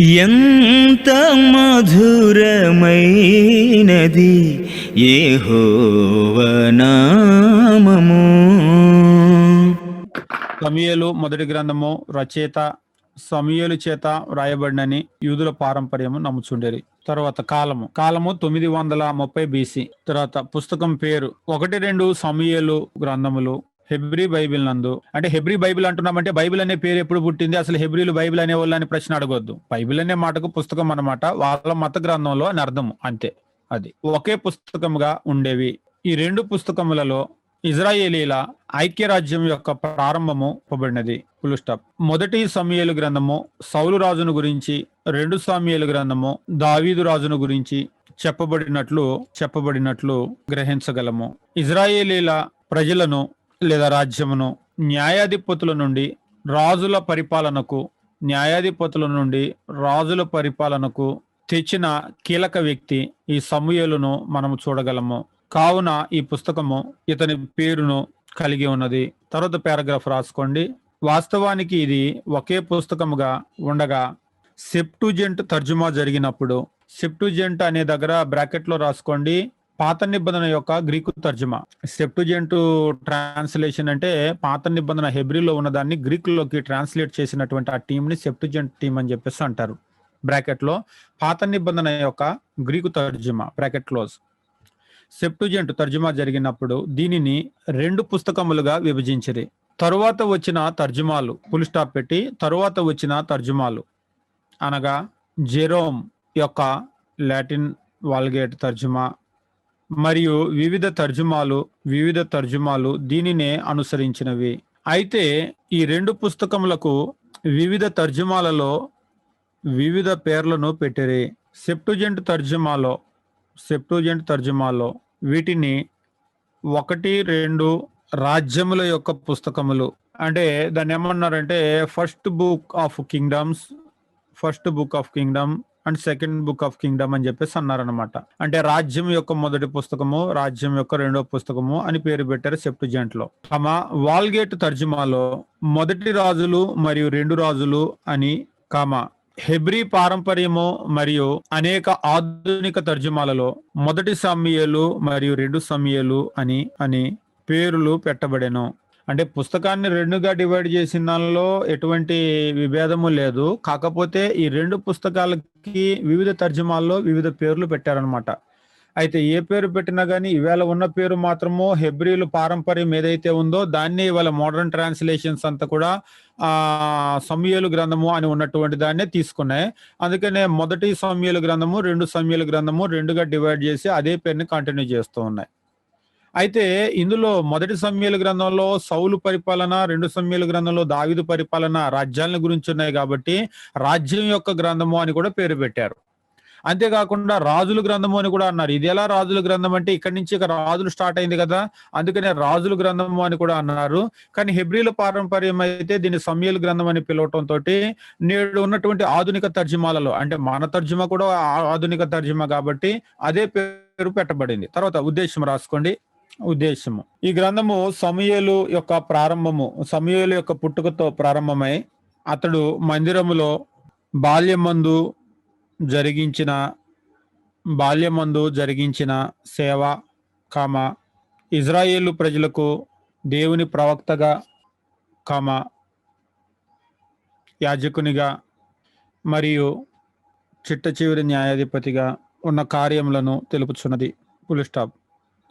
ఎంత మధురమైనది ఏహోవనామము సమయలు మొదటి గ్రంథము రచయిత సమయలు చేత వ్రాయబడినని యూదుల పారంపర్యము నమ్ముచుండేది తర్వాత కాలము. కాలము తొమ్మిది వందల ముప్పై బీసీ తర్వాత పుస్తకం పేరు ఒకటి రెండు సమయలు గ్రంథములు హెబ్రి బైబిల్ నందు. అంటే హెబ్రి బైబిల్ అంటున్నామంటే బైబిల్ అనే పేరు ఎప్పుడు పుట్టింది? అసలు హెబ్రిలు బైబిల్ అనే వాళ్ళని ప్రశ్న అడగొద్దు. బైబిల్ అనే మాటకు పుస్తకం అన్నమాట వాళ్ళ మత గ్రంథంలో అని అర్థం. అంతే. అది. ఒకే పుస్తకముగా ఉండేవి. ఈ రెండు పుస్తకములలో ఇజ్రాయేలీల ఐక్యరాజ్యం యొక్క ప్రారంభము ఇవ్వబడినది. ఫుల్ స్టాప్ మొదటి సమయలు గ్రంథము సౌలు రాజును గురించి రెండు సమయలు గ్రంథము దావీదు రాజును గురించి చెప్పబడినట్లు చెప్పబడినట్లు గ్రహించగలము. ఇజ్రాయేలీల ప్రజలను లేదా రాజ్యమును న్యాయాధిపతుల నుండి రాజుల పరిపాలనకు న్యాయాధిపతుల నుండి రాజుల పరిపాలనకు తెచ్చిన కీలక వ్యక్తి ఈ సమూహలను మనము చూడగలము. కావున ఈ పుస్తకము ఇతని పేరును కలిగి ఉన్నది. తర్వాత పారాగ్రాఫ్ రాసుకోండి. వాస్తవానికి ఇది ఒకే పుస్తకముగా ఉండగా సెప్టుజెంట్ తర్జుమా జరిగినప్పుడు సెప్టుజెంట్ అనే దగ్గర బ్రాకెట్లో రాసుకోండి. పాత నిబంధన యొక్క గ్రీకు తర్జుమా. సెప్టుజెంట్ ట్రాన్స్లేషన్ అంటే పాత నిబంధన హెబ్రిలో ఉన్నదాన్ని గ్రీకులోకి ట్రాన్స్లేట్ చేసినటువంటి ఆ టీం ని సెప్టుజెంట్ టీం అని చెప్పేసి అంటారు. బ్రాకెట్లో పాత నిబంధన యొక్క గ్రీకు తర్జుమా బ్రాకెట్ క్లోజ్. సెప్టుజెంట్ తర్జుమా జరిగినప్పుడు దీనిని రెండు పుస్తకములుగా విభజించిరి. తరువాత వచ్చిన తర్జుమాలు ఫుల్ స్టాప్ పెట్టి తరువాత వచ్చిన తర్జుమాలు. అనగా జెరోమ్ యొక్క లాటిన్ వాల్గేట్ తర్జుమా మరియు వివిధ తర్జుమాలు వివిధ తర్జుమాలు దీనినే అనుసరించినవి. అయితే ఈ రెండు పుస్తకములకు వివిధ తర్జుమాలలో వివిధ పేర్లను పెట్టిరి. సెప్టుజెంట్ తర్జుమాలో సెప్టుజెంట్ తర్జుమాలో వీటిని ఒకటి రెండు రాజ్యముల యొక్క పుస్తకములు. అంటే దాన్ని ఏమన్నారంటే first book of kingdoms first book of kingdom and second book of kingdom అని చెప్పేసి అన్నారనమాట అంటే రాజ్యం యొక్క మొదటి పుస్తకము రాజ్యం యొక్క రెండో పుస్తకము అని పేరు పెట్టారు సెప్టుజెంట్లో తమ వాల్గేట్ తర్జుమాలో మొదటి రాజులు మరియు రెండు రాజులు అని కామ హెబ్రీ పారంపర్యము మరియు అనేక ఆధునిక తర్జుమాలలో మొదటి సమయలు మరియు రెండు సమయలు అని అని పేర్లు పెట్టబడెను. అంటే పుస్తకాన్ని రెండుగా డివైడ్ చేసిన దానిలో ఎటువంటి విభేదము లేదు. కాకపోతే ఈ రెండు పుస్తకాలకి వివిధ తర్జుమాల్లో వివిధ పేర్లు పెట్టారనమాట అయితే ఏ పేరు పెట్టినా కానీ ఇవాళ ఉన్న పేరు మాత్రము హెబ్రిలు పారంపర్యం ఏదైతే ఉందో దాన్ని ఇవాళ మోడర్న్ ట్రాన్స్లేషన్స్ అంతా కూడా ఆ సమయలు గ్రంథము అని ఉన్నటువంటి దాన్నే తీసుకున్నాయి. అందుకనే మొదటి సమయలు గ్రంథము రెండు సమయలు గ్రంథము రెండుగా డివైడ్ చేసి అదే పేరుని కంటిన్యూ చేస్తూ ఉన్నాయి. అయితే ఇందులో మొదటి సమయల గ్రంథంలో సౌలు పరిపాలన రెండు సమయల గ్రంథంలో దావిదు పరిపాలన రాజ్యాల గురించి ఉన్నాయి కాబట్టి రాజ్యం యొక్క గ్రంథము అని కూడా పేరు పెట్టారు. అంతేకాకుండా రాజుల గ్రంథము అని కూడా అన్నారు. ఇది ఎలా రాజుల గ్రంథం అంటే ఇక్కడి నుంచి ఇక రాజులు స్టార్ట్ అయింది కదా అందుకనే రాజుల గ్రంథము అని కూడా అన్నారు. కానీ హెబ్రిల పారంపర్యం అయితే దీన్ని సమయల గ్రంథం అని పిలవటం తోటి నేడు ఉన్నటువంటి ఆధునిక తర్జుమాలలో అంటే మన తర్జుమా కూడా ఆధునిక తర్జుమా కాబట్టి అదే పేరు పెట్టబడింది. తర్వాత ఉద్దేశం రాసుకోండి. ఉద్దేశము. ఈ గ్రంథము సమయలు యొక్క ప్రారంభము సమయలు యొక్క పుట్టుకతో ప్రారంభమై అతడు మందిరములో బాల్యమందు జరిగించిన బాల్యమందు జరిగించిన సేవ కామ ఇజ్రాయేలు ప్రజలకు దేవుని ప్రవక్తగా కామ యాజకునిగా మరియు చిట్ట చివరి న్యాయాధిపతిగా ఉన్న కార్యములను తెలుపుచున్నది. ఫుల్ స్టాప్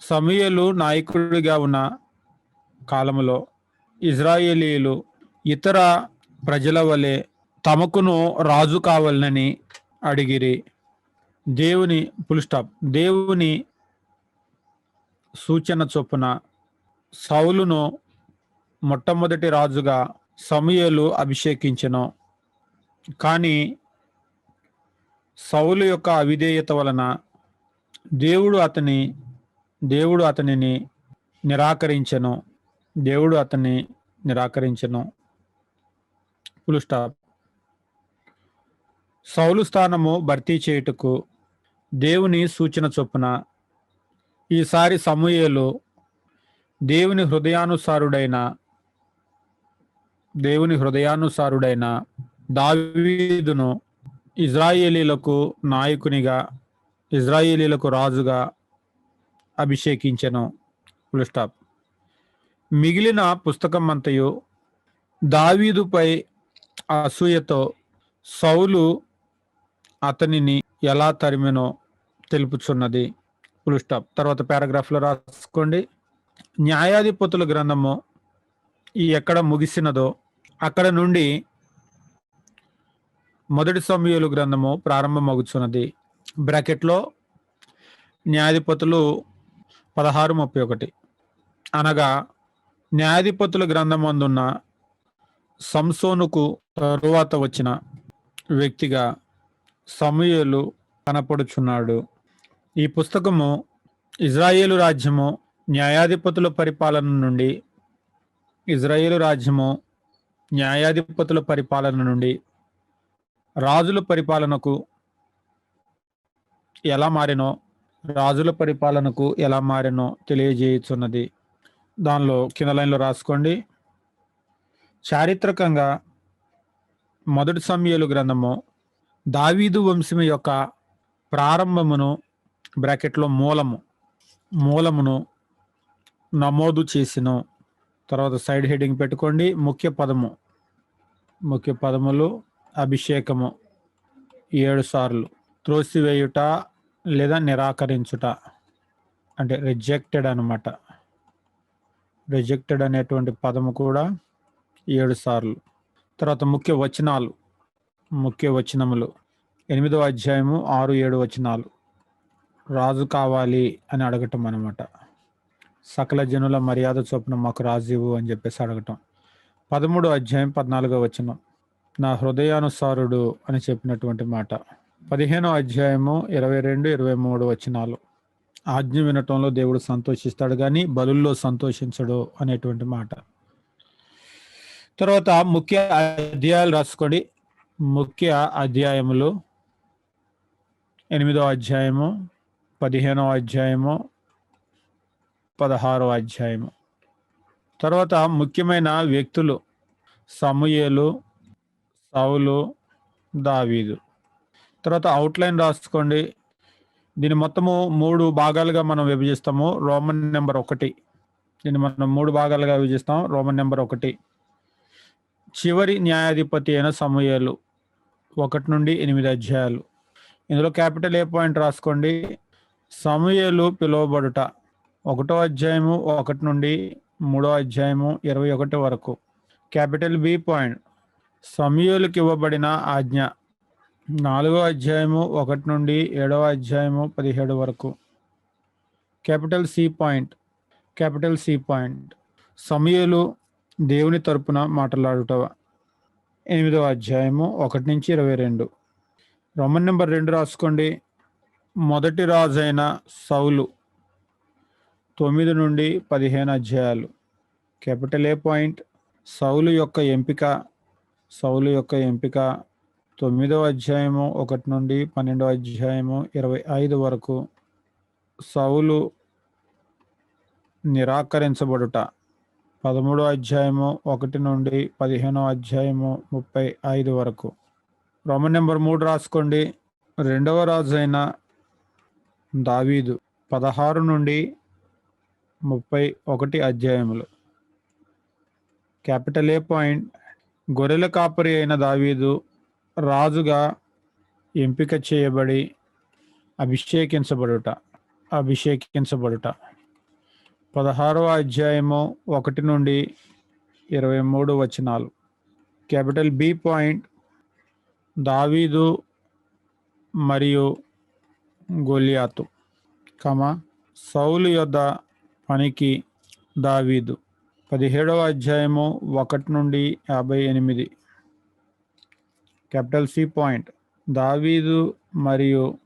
సమయలు నాయకుడిగా ఉన్న కాలంలో ఇజ్రాయేలీలు ఇతర ప్రజల వలె తమకును రాజు కావాలని అడిగిరి. దేవుని ఫుల్ స్టాప్ దేవుని సూచన చొప్పున సౌలును మొట్టమొదటి రాజుగా సమయలు అభిషేకించెను. కానీ సౌలు యొక్క అవిధేయత వలన దేవుడు అతని దేవుడు అతనిని నిరాకరించెను. దేవుడు అతన్ని నిరాకరించెను. ఫుల్ స్టాప్ సౌలు స్థానము భర్తీ చేయుటకు దేవుని సూచన చొప్పున ఈసారి సమూహలు దేవుని హృదయానుసారుడైన దేవుని హృదయానుసారుడైన దావీదును ఇజ్రాయేలీలకు నాయకునిగా ఇజ్రాయేలీలకు రాజుగా అభిషేకించెను. ఫుల్ స్టాప్ మిగిలిన పుస్తకం అంతయు దావీదుపై అసూయతో సౌలు అతనిని ఎలా తరిమెనో తెలుపుచున్నది. ఫుల్ స్టాప్ తర్వాత పారాగ్రాఫ్లో రాసుకోండి. న్యాయాధిపతుల గ్రంథము ఈ ఎక్కడ ముగిసినదో అక్కడ నుండి మొదటి సమయలు గ్రంథము ప్రారంభమగుచున్నది. బ్రాకెట్లో న్యాయాధిపతులు పదహారు ముప్పై ఒకటి. అనగా న్యాయాధిపతుల గ్రంథమందున్న సంసోనుకు తరువాత వచ్చిన వ్యక్తిగా సమయలు కనపడుచున్నాడు. ఈ పుస్తకము ఇజ్రాయేలు రాజ్యము న్యాయాధిపతుల పరిపాలన నుండి ఇజ్రాయేలు రాజ్యము న్యాయాధిపతుల పరిపాలన నుండి రాజుల పరిపాలనకు ఎలా మారినో రాజుల పరిపాలనకు ఎలా మారినో తెలియజేయుచున్నది. దానిలో కింద లైన్లో రాసుకోండి. చారిత్రకంగా మొదటి సమయలు గ్రంథము దావీదు వంశం యొక్క ప్రారంభమును బ్రాకెట్లో మూలము మూలమును నమోదు చేసిన. తర్వాత సైడ్ హెడ్డింగ్ పెట్టుకోండి. ముఖ్య పదము ముఖ్య పదములు అభిషేకము ఏడు సార్లు త్రోసివేయుట లేదా నిరాకరించుట అంటే రిజెక్టెడ్ అనమాట రిజెక్టెడ్ అనేటువంటి పదము కూడా ఏడు సార్లు. తర్వాత ముఖ్య వచనాలు ముఖ్య వచనములు. ఎనిమిదో అధ్యాయము ఆరు ఏడు వచనాలు. రాజు కావాలి అని అడగటం అనమాట సకల జనుల మర్యాద చొప్పున మాకు రాజీవు అని చెప్పేసి అడగటం. పదమూడో అధ్యాయం పద్నాలుగో వచనం. నా హృదయానుసారుడు అని చెప్పినటువంటి మాట. పదిహేనో అధ్యాయము ఇరవై రెండు ఇరవై మూడు వచనాలు. ఆజ్ఞ వినటంలో దేవుడు సంతోషిస్తాడు కానీ బలుల్లో సంతోషించడు అనేటువంటి మాట. తర్వాత ముఖ్య అధ్యాయాలు రాసుకోండి. ముఖ్య అధ్యాయములు ఎనిమిదో అధ్యాయము పదిహేనో అధ్యాయము పదహారో అధ్యాయము. తర్వాత ముఖ్యమైన వ్యక్తులు సమూయేలు సౌలు దావీదు. తర్వాత అవుట్లైన్ రాసుకోండి. దీని మొత్తము మూడు భాగాలుగా మనం విభజిస్తాము. రోమన్ నెంబర్ ఒకటి. దీన్ని మనం మూడు భాగాలుగా విభజిస్తాం. రోమన్ నెంబర్ ఒకటి. చివరి న్యాయాధిపతి అయిన సమయాలు. ఒకటి నుండి ఎనిమిది అధ్యాయాలు. ఇందులో క్యాపిటల్ ఏ పాయింట్ రాసుకోండి. సమయలు పిలువబడుట. ఒకటో అధ్యాయము ఒకటి నుండి మూడో అధ్యాయము ఇరవై ఒకటి వరకు. Capital B point. సమయలకు ఇవ్వబడిన ఆజ్ఞ. నాలుగో అధ్యాయము ఒకటి నుండి ఏడవ అధ్యాయము పదిహేడు వరకు. Capital C point capital C point. సమయలు దేవుని తరపున మాట్లాడుటవ. ఎనిమిదవ అధ్యాయము ఒకటి నుంచి ఇరవై రెండు. రోమన్ నెంబర్ రెండు రాసుకోండి. మొదటి రాజైన సౌలు తొమ్మిది నుండి పదిహేను అధ్యాయాలు. Capital A point? సౌలు యొక్క ఎంపిక సౌలు యొక్క ఎంపిక తొమ్మిదవ అధ్యాయము ఒకటి నుండి పన్నెండవ అధ్యాయము ఇరవై ఐదు వరకు సౌలు నిరాకరించబడుట. పదమూడో అధ్యాయము ఒకటి నుండి పదిహేనో అధ్యాయము ముప్పై ఐదు వరకు. రోమన్ నెంబర్ మూడు రాసుకోండి. రెండవ రాజు అయిన దావీదు పదహారు నుండి ముప్పై ఒకటి అధ్యాయములు. Capital A point? గొర్రెల కాపరి అయిన దావీదు రాజుగా ఎంపిక చేయబడి అభిషేకించబడుట అభిషేకించబడుట. పదహారవ అధ్యాయము ఒకటి నుండి ఇరవై మూడు వచనాలు. క్యాపిటల్ బి పాయింట్ దావీదు మరియు గొలియాతు కమ సౌలు యొద్ద పనికి దావీదు. పదిహేడవ అధ్యాయము ఒకటి నుండి యాభై ఎనిమిది. Capital C point. దావీదు మరియు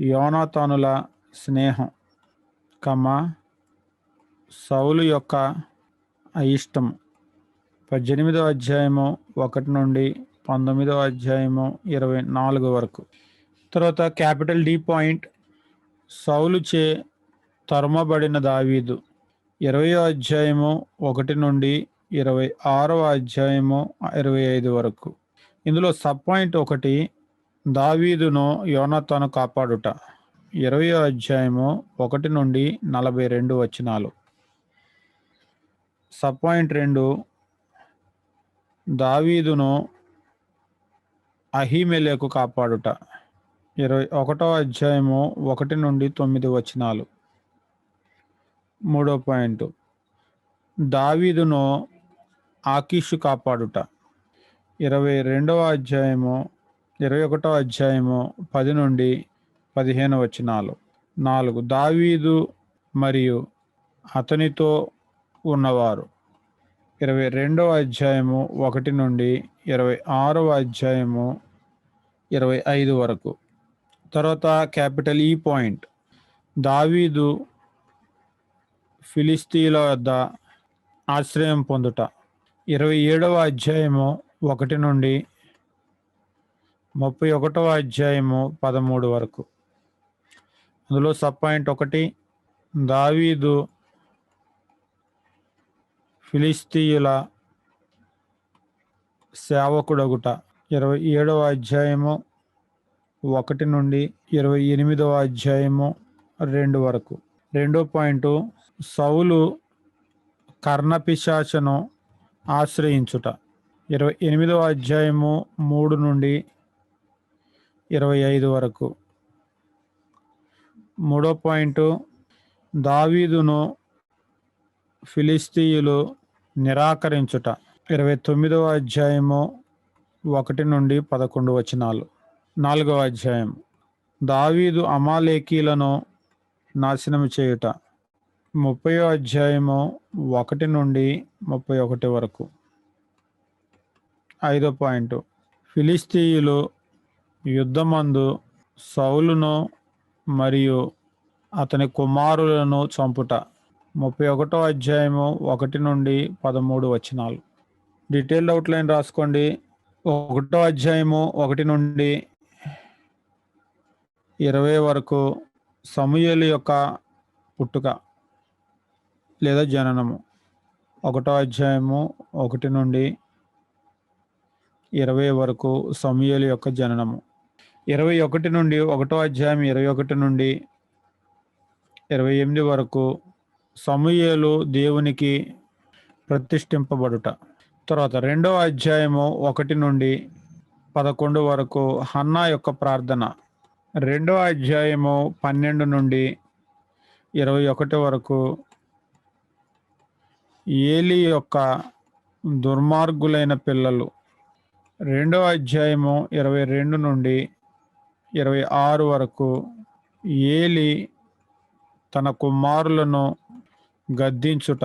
యోనాతానుల స్నేహం కమ సౌలు యొక్క అయిష్టం. పద్దెనిమిదవ అధ్యాయము ఒకటి నుండి పంతొమ్మిదవ అధ్యాయము ఇరవై నాలుగు వరకు. తర్వాత క్యాపిటల్ డి పాయింట్. సౌలు చే తరమబడిన దావీదు. ఇరవయో అధ్యాయము ఒకటి నుండి ఇరవై ఆరవ అధ్యాయము ఇరవై ఐదు వరకు. ఇందులో సబ్ పాయింట్ ఒకటి దావీదును యోనతను కాపాడుట. ఇరవై అధ్యాయము ఒకటి నుండి నలభై రెండు వచనాలు. సబ్ పాయింట్ రెండు దావీదును అహిమెలకు కాపాడుట. ఇరవై ఒకటో అధ్యాయము ఒకటి నుండి తొమ్మిది వచనాలు. మూడో పాయింట్ దావీదును ఆకీషు కాపాడుట. ఇరవై రెండవ అధ్యాయము ఇరవై ఒకటో అధ్యాయము పది నుండి పదిహేను వచనాలు. నాలుగు దావీదు మరియు అతనితో ఉన్నవారు. ఇరవై రెండవ అధ్యాయము ఒకటి నుండి ఇరవై ఆరవ అధ్యాయము ఇరవై ఐదు వరకు. తర్వాత క్యాపిటల్ ఈ పాయింట్. దావీదు ఫిలిస్తీన్ల వద్ద ఆశ్రయం పొందుట. ఇరవై ఏడవ అధ్యాయము ఒకటి నుండి ముప్పై ఒకటవ అధ్యాయము పదమూడు వరకు. అందులో సబ్ పాయింట్ ఒకటి దావీదు ఫిలిస్తీయుల సేవకుడగుట. ఇరవై ఏడవ అధ్యాయము ఒకటి నుండి ఇరవై ఎనిమిదవ అధ్యాయము రెండు వరకు. రెండో పాయింట్ సౌలు కర్ణపిశాచను ఆశ్రయించుట. ఇరవై ఎనిమిదవ అధ్యాయము మూడు నుండి ఇరవై ఐదు వరకు. మూడో పాయింట్ దావీదును ఫిలిస్తీయులు నిరాకరించుట. ఇరవై తొమ్మిదవ అధ్యాయము ఒకటి నుండి పదకొండు వచనాలు. నాలుగవ అధ్యాయం దావీదు అమాలేకీలను నాశనం చేయుట. ముప్పై అధ్యాయము ఒకటి నుండి ముప్పై ఒకటి వరకు. ఐదో పాయింట్. ఫిలిస్తీయులు యుద్ధమందు సౌలును మరియు అతని కుమారులను చంపుట. ముప్పై ఒకటో అధ్యాయము ఒకటి నుండి పదమూడు వచనాలు. డీటెయిల్డ్ అవుట్లైన్ రాసుకోండి. ఒకటో అధ్యాయము ఒకటి నుండి ఇరవై వరకు సమూహలు యొక్క పుట్టుక లేదా జననము. ఒకటో అధ్యాయము ఒకటి నుండి ఇరవై వరకు సమయలు యొక్క జననము. ఇరవై ఒకటి నుండి ఒకటో అధ్యాయం ఇరవై ఒకటి నుండి ఇరవై ఎనిమిది వరకు సమూయేలు దేవునికి ప్రతిష్ఠింపబడుట. తర్వాత రెండో అధ్యాయము ఒకటి నుండి పదకొండు వరకు హన్నా యొక్క ప్రార్థన. రెండో అధ్యాయము పన్నెండు నుండి ఇరవై ఒకటి వరకు ఏలి యొక్క దుర్మార్గులైన పిల్లలు. రెండో అధ్యాయము ఇరవై రెండు నుండి ఇరవై ఆరు వరకు ఏలి తన కుమారులను గద్దించుట.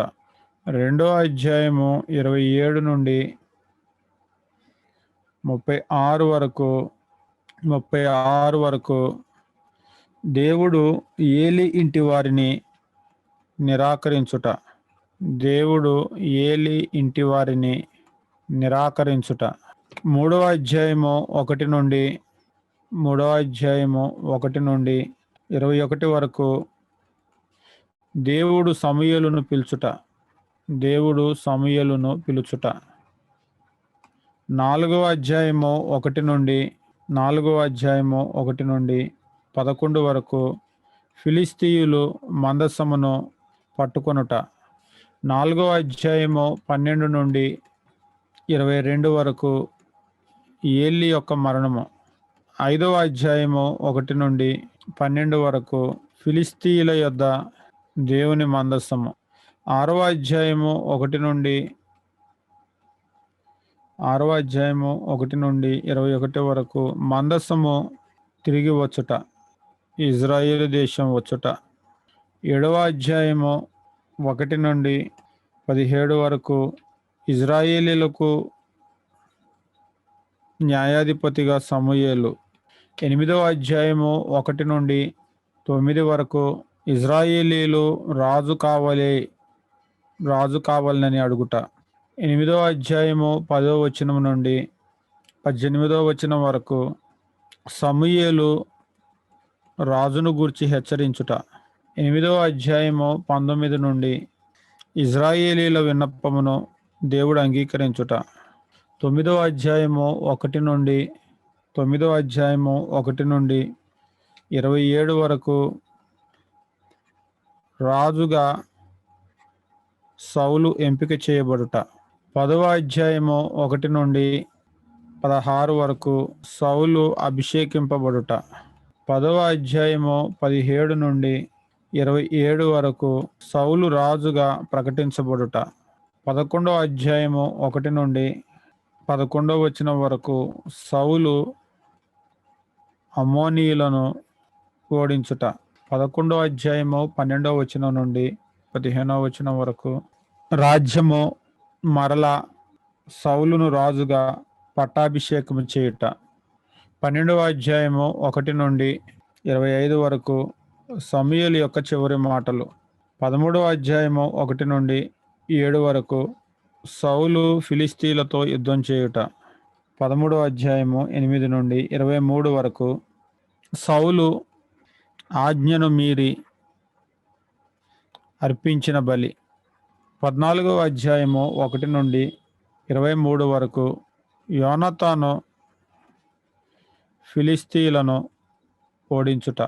రెండో అధ్యాయము ఇరవై ఏడు నుండి ముప్పై ఆరు వరకు ముప్పై ఆరు వరకు దేవుడు ఏలి ఇంటి వారిని నిరాకరించుట. దేవుడు ఏలి ఇంటి వారిని నిరాకరించుట. మూడవ అధ్యాయము ఒకటి నుండి మూడవ అధ్యాయము ఒకటి నుండి ఇరవై ఒకటి వరకు దేవుడు సమయలును పిలుచుట. దేవుడు సమయలును పిలుచుట. నాలుగవ అధ్యాయము ఒకటి నుండి నాలుగవ అధ్యాయము ఒకటి నుండి పదకొండు వరకు ఫిలిస్తీయులు మందసమును పట్టుకొనుట. నాలుగవ అధ్యాయము పన్నెండు నుండి ఇరవై రెండు వరకు ఏలి యొక్క మరణము. ఐదవ అధ్యాయము ఒకటి నుండి పన్నెండు వరకు ఫిలిస్తీయుల యొద్ద దేవుని మందస్సము ఆరవ అధ్యాయము ఒకటి నుండి ఆరవ అధ్యాయము ఒకటి నుండి ఇరవై ఒకటి వరకు మందస్సము తిరిగి వచ్చుట ఇజ్రాయేల్ దేశం వచ్చుట. ఏడవ అధ్యాయము ఒకటి నుండి పదిహేడు వరకు ఇజ్రాయేలీలకు న్యాయాధిపతిగా సమూయేలు. ఎనిమిదవ అధ్యాయము ఒకటి నుండి తొమ్మిది వరకు ఇజ్రాయేలీలు రాజు కావాలి రాజు కావాలని అడుగుట. ఎనిమిదవ అధ్యాయము పదవ వచనం నుండి పద్దెనిమిదవ వచనం వరకు సమూయేలు రాజును గూర్చి హెచ్చరించుట. ఎనిమిదవ అధ్యాయము పంతొమ్మిది నుండి ఇజ్రాయేలీల విన్నపమును దేవుడు అంగీకరించుట. తొమ్మిదవ అధ్యాయము ఒకటి నుండి తొమ్మిదో అధ్యాయము ఒకటి నుండి ఇరవై ఏడు వరకు రాజుగా సౌలు ఎంపిక చేయబడుట. పదవ అధ్యాయము ఒకటి నుండి పదహారు వరకు సౌలు అభిషేకింపబడుట. పదవ అధ్యాయము పదిహేడు నుండి ఇరవై ఏడు వరకు సౌలు రాజుగా ప్రకటించబడుట. పదకొండవ అధ్యాయము ఒకటి నుండి పదకొండవ వచ్చిన వరకు సౌలు అమోనీయులను ఓడించుట. పదకొండవ అధ్యాయము పన్నెండవ వచనం నుండి పదిహేనవ వచనం వరకు రాజ్యము మరల సౌలును రాజుగా పట్టాభిషేకం చేయుట. పన్నెండవ అధ్యాయము ఒకటి నుండి ఇరవై ఐదు వరకు సమయలు యొక్క చివరి మాటలు. పదమూడవ అధ్యాయము ఒకటి నుండి ఏడు వరకు సౌలు ఫిలిస్తీన్లతో యుద్ధం చేయుట. పదమూడో అధ్యాయము ఎనిమిది నుండి ఇరవై మూడు వరకు సౌలు ఆజ్ఞను మీరి అర్పించిన బలి. పద్నాలుగవ అధ్యాయము ఒకటి నుండి ఇరవై మూడు వరకు యోనతాను ఫిలిస్తీలను ఓడించుట.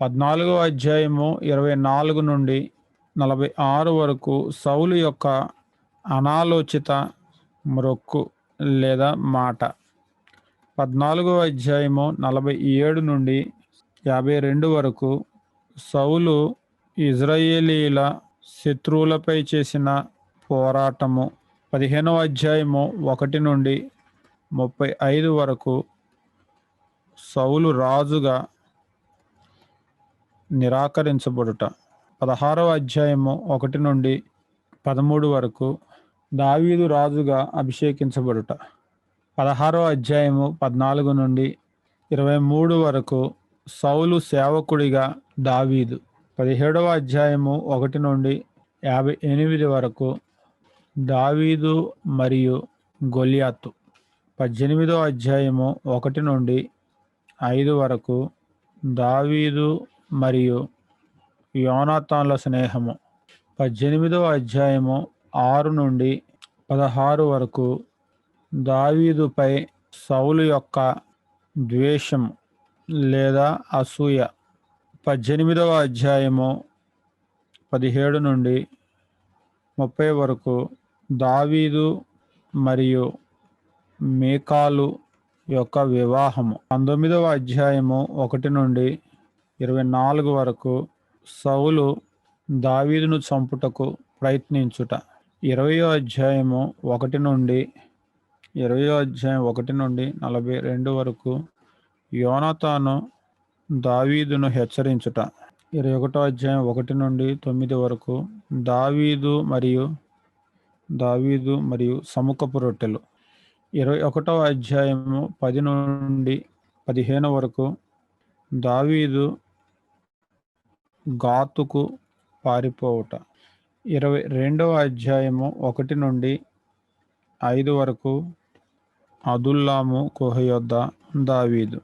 పద్నాలుగవ అధ్యాయము ఇరవై నాలుగు నుండి నలభై ఆరు వరకు సౌలు యొక్క అనాలోచిత మ్రొక్కు లేదా మాట. పద్నాలుగవ అధ్యాయము నలభై ఏడు నుండి యాభై రెండు వరకు సౌలు ఇజ్రాయేలీల శత్రువులపై చేసిన పోరాటము. పదిహేనవ అధ్యాయము ఒకటి నుండి ముప్పై ఐదు వరకు సౌలు రాజుగా నిరాకరించబడుట. పదహారవ అధ్యాయము ఒకటి నుండి పదమూడు వరకు దావీదు రాజుగా అభిషేకించబడుట. పదహారవ అధ్యాయము పద్నాలుగు నుండి ఇరవై మూడు వరకు సౌలు సేవకుడిగా దావీదు. పదిహేడవ అధ్యాయము ఒకటి నుండి యాభై ఎనిమిది వరకు దావీదు మరియు గొలియాతు. పద్దెనిమిదో అధ్యాయము ఒకటి నుండి ఐదు వరకు దావీదు మరియు యోనాథాన్ల స్నేహము. పద్దెనిమిదవ అధ్యాయము ఆరు నుండి పదహారు వరకు దావీదుపై సౌలు యొక్క ద్వేషం లేదా అసూయ. పద్దెనిమిదవ అధ్యాయము పదిహేడు నుండి ముప్పై వరకు దావీదు మరియు మేకాలు యొక్క వివాహము. పంతొమ్మిదవ అధ్యాయము ఒకటి నుండి ఇరవై నాలుగు వరకు సౌలు దావీదును చంపుటకు ప్రయత్నించుట. ఇరవయో అధ్యాయము ఒకటి నుండి ఇరవయో అధ్యాయం ఒకటి నుండి నలభై రెండు వరకు యోనతాను దావీదును హెచ్చరించుట. ఇరవై ఒకటో అధ్యాయం ఒకటి నుండి తొమ్మిది వరకు దావీదు మరియు దావీదు మరియు సముఖపు రొట్టెలు. ఇరవై ఒకటవ అధ్యాయము పది నుండి పదిహేను వరకు దావీదు గాతుకు పారిపోవుట. ఇరవై రెండవ అధ్యాయము ఒకటి నుండి ఐదు వరకు అదుల్లాము కుహ యొద్ద దావీదు.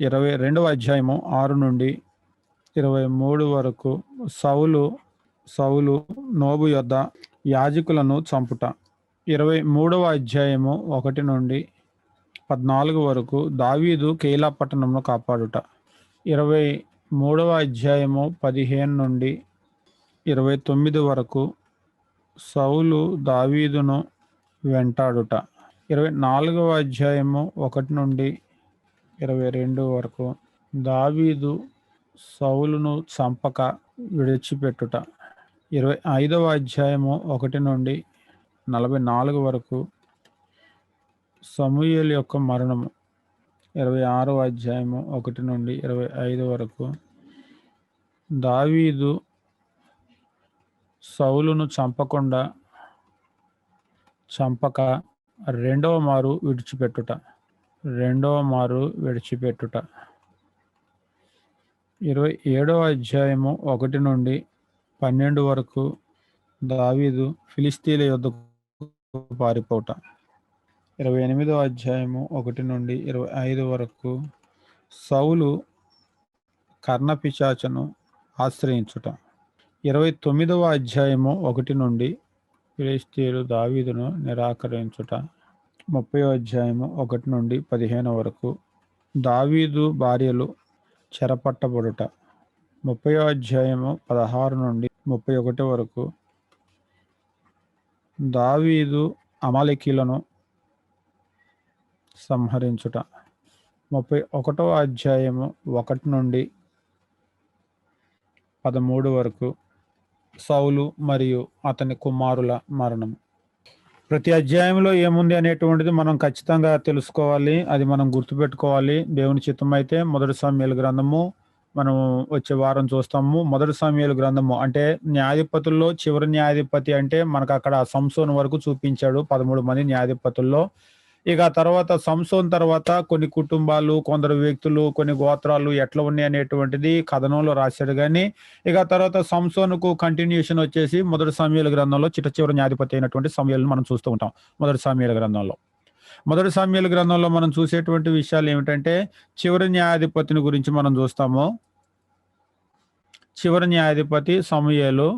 ఇరవై రెండవ అధ్యాయము ఆరు నుండి ఇరవై మూడు వరకు సౌలు సౌలు నోబు యొద్ద యాజకులను చంపుట. ఇరవై మూడవ అధ్యాయము ఒకటి నుండి పద్నాలుగు వరకు దావీదు కేలా పట్టణంను కాపాడుట. ఇరవై మూడవ అధ్యాయము పదిహేను నుండి ఇరవై తొమ్మిది వరకు సౌలు దావీదును వెంటాడుట. ఇరవై నాలుగవ అధ్యాయము ఒకటి నుండి ఇరవై రెండు వరకు దావీదు సౌలును చంపక విడిచిపెట్టుట. ఇరవై ఐదవ అధ్యాయము ఒకటి నుండి నలభై నాలుగు వరకు సమూయేలు యొక్క మరణము. ఇరవై ఆరవ అధ్యాయము ఒకటి నుండి ఇరవై ఐదు వరకు దావీదు సౌలును చంపకుండా చంపక రెండవ మారు విడిచిపెట్టుట. రెండవ మారు విడిచిపెట్టుట. ఇరవై ఏడవ అధ్యాయము ఒకటి నుండి పన్నెండు వరకు దావీదు ఫిలిస్తీన్ల యుద్ధకు పారిపోవుట ఇరవై ఎనిమిదవ అధ్యాయము ఒకటి నుండి ఇరవై ఐదు వరకు సౌలు కర్ణపిశాచను ఆశ్రయించుట. ఇరవై తొమ్మిదవ అధ్యాయము ఒకటి నుండి ఫిలిస్తీన్లు దావీదును నిరాకరించుట. ముప్పై అధ్యాయము ఒకటి నుండి పదిహేను వరకు దావీదు భార్యలు చెరపట్టబడుట. ముప్పై అధ్యాయము పదహారు నుండి ముప్పై ఒకటి వరకు దావీదు అమలికీలను సంహరించుట. ముప్పై ఒకటవ అధ్యాయము ఒకటి నుండి పదమూడు వరకు సౌలు మరియు అతని కుమారుల మరణం. ప్రతి అధ్యాయంలో ఏముంది అనేటువంటిది మనం ఖచ్చితంగా తెలుసుకోవాలి. అది మనం గుర్తుపెట్టుకోవాలి. దేవుని చిత్తం అయితే మొదటి సమయాల గ్రంథము మనం వచ్చే వారం చూస్తాము. మొదటి సమయాల గ్రంథము అంటే న్యాయాధిపతుల్లో చివరి న్యాయాధిపతి అంటే మనకు అక్కడ సంసోన్ వరకు చూపించాడు. పదమూడు మంది న్యాయాధిపతుల్లో ఇక తర్వాత సంసోన్ తర్వాత కొన్ని కుటుంబాలు కొందరు వ్యక్తులు కొన్ని గోత్రాలు ఎట్లా ఉన్నాయి అనేటువంటిది కథనంలో రాశాడు కానీ ఇక తర్వాత సంసోన్కు కంటిన్యూషన్ వచ్చేసి మొదటి సమయాల గ్రంథంలో చిట్ట చివరి న్యాధిపతి అయినటువంటి సమయాలను మనం చూస్తూ ఉంటాం మొదటి సమయాల గ్రంథంలో. మొదటి సమయాల గ్రంథంలో మనం చూసేటువంటి విషయాలు ఏమిటంటే చివరి న్యాయాధిపతిని గురించి మనం చూస్తాము. చివరి న్యాయాధిపతి సమయాలు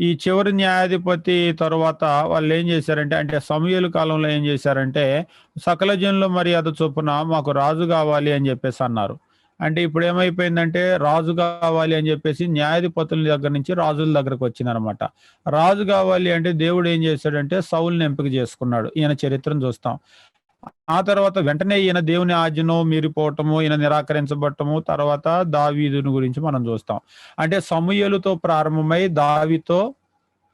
ఈ చివరి న్యాయాధిపతి తర్వాత వాళ్ళు ఏం చేశారంటే అంటే సమయలు కాలంలో ఏం చేశారంటే సకల జనుల మర్యాద చొప్పున మాకు రాజు కావాలి అని చెప్పేసి అన్నారు. అంటే ఇప్పుడు ఏమైపోయిందంటే రాజు కావాలి అని చెప్పేసి న్యాయాధిపతుల దగ్గర నుంచి రాజుల దగ్గరకు వచ్చిందనమాట. రాజు కావాలి అంటే దేవుడు ఏం చేశాడంటే సౌల్ని ఎంపిక చేసుకున్నాడు. ఈయన చరిత్రను చూస్తాం. ఆ తర్వాత వెంటనే ఈయన దేవుని ఆజ్ఞను మీరిపోవటము ఈయన నిరాకరించబడటము తర్వాత దావీదుని గురించి మనం చూస్తాం. అంటే సమూయలతో ప్రారంభమై దావితో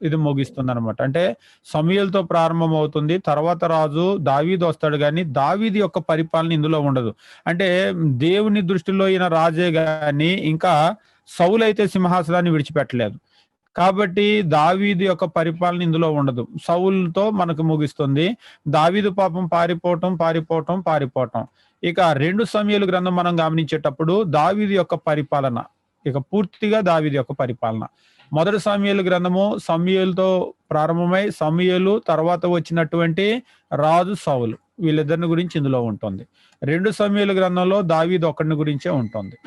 ఇది ముగిస్తుంది అనమాట అంటే సమూయలతో ప్రారంభం అవుతుంది తర్వాత రాజు దావీదు వస్తాడు కానీ దావీది యొక్క పరిపాలన ఇందులో ఉండదు. అంటే దేవుని దృష్టిలో ఈయన రాజే గాని ఇంకా సౌలు అయితే సింహాసనాన్ని విడిచిపెట్టలేదు. కాబట్టి దావీదు యొక్క పరిపాలన ఇందులో ఉండదు. సౌలుతో మనకు ముగిస్తుంది. దావీదు పాపం పారిపోవటం పారిపోవటం పారిపోవటం. ఇక రెండు సమయాలు గ్రంథం మనం గమనించేటప్పుడు దావీదు యొక్క పరిపాలన ఇక పూర్తిగా దావీదు యొక్క పరిపాలన. మొదటి సమయాలు గ్రంథము సమయలతో ప్రారంభమై సమయలు తర్వాత వచ్చినటువంటి రాజు సౌలు. వీళ్ళిద్దరిని గురించి ఇందులో ఉంటుంది. రెండు సమయాల గ్రంథంలో దావీదు ఒకరిని గురించే ఉంటుంది.